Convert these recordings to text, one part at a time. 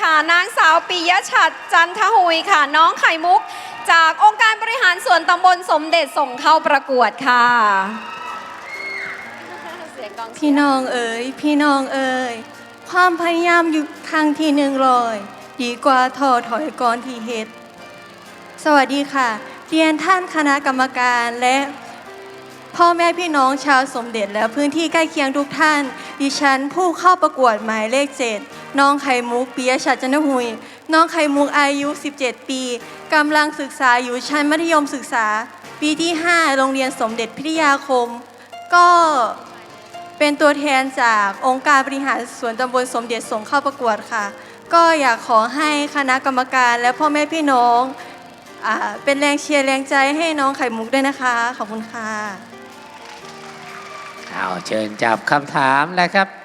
ค่ะ นางสาวปิยชัดจันทหุยค่ะ น้องไข่มุก จากองค์การบริหารส่วนตำบลสมเด็จส่งเข้าประกวดค่ะพี่น้องเอ๋ยพี่น้องเอ๋ยความพยายามอยู่ทางที่หนึ่งลอย ดีกว่าท้อถอยก่อนที่เหตุสวัสดีค่ะ เรียนท่านคณะกรรมการและพ่อแม่พี่น้องชาวสมเด็จและพื้นที่ใกล้เคียงทุกท่าน ดิฉันผู้เข้าประกวดหมายเลขเจ็ด น้องไข่มุกปิยชัดจันทหุย น้องไข่มุกอายุ 17 ปีกำลังศึกษาอยู่ชั้นมัธยมศึกษา ปีที่ 5 โรงเรียนสมเด็จพิทยาคม ก็เป็นตัวแทนจากองค์การบริหารส่วนตำบลสมเด็จส่งเข้าประกวดค่ะ ก็อยากขอให้คณะกรรมการและพ่อแม่พี่น้องอเป็นแรงเชียร์แรงใจให้น้องไข่มุกด้วยนะคะ ขอบคุณค่ะเอาเชิญจับคำถามแล้วครับ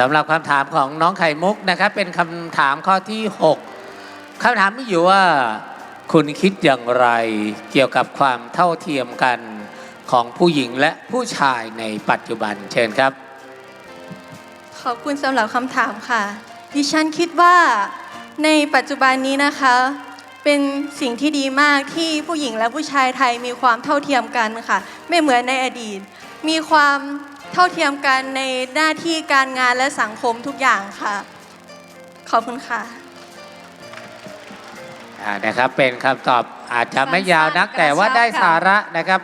สำหรับคำถามของน้องไข่มุกนะครับ เป็นคำถามข้อที่ 6คำถามมีอยู่ว่า คุณคิดอย่างไรเกี่ยวกับความเท่าเทียมกันของผู้หญิงและผู้ชายในปัจจุบันเชิญครับ ขอบคุณสำหรับคำถามค่ะ ดิฉันคิดว่าในปัจจุบันนี้นะคะ เป็นสิ่งที่ดีมากที่ผู้หญิงและผู้ชายไทยมีความเท่าเทียมกันค่ะ ไม่เหมือนในอดีต มีความ เท่าเทียมกันในหน้าที่การงานและสังคมทุกอย่างค่ะ ขอบคุณค่ะ อ่านะครับเป็นคำตอบอาจจะไม่ยาวนักสั้นๆแต่ว่าได้กระชับค่ะสาระนะครับ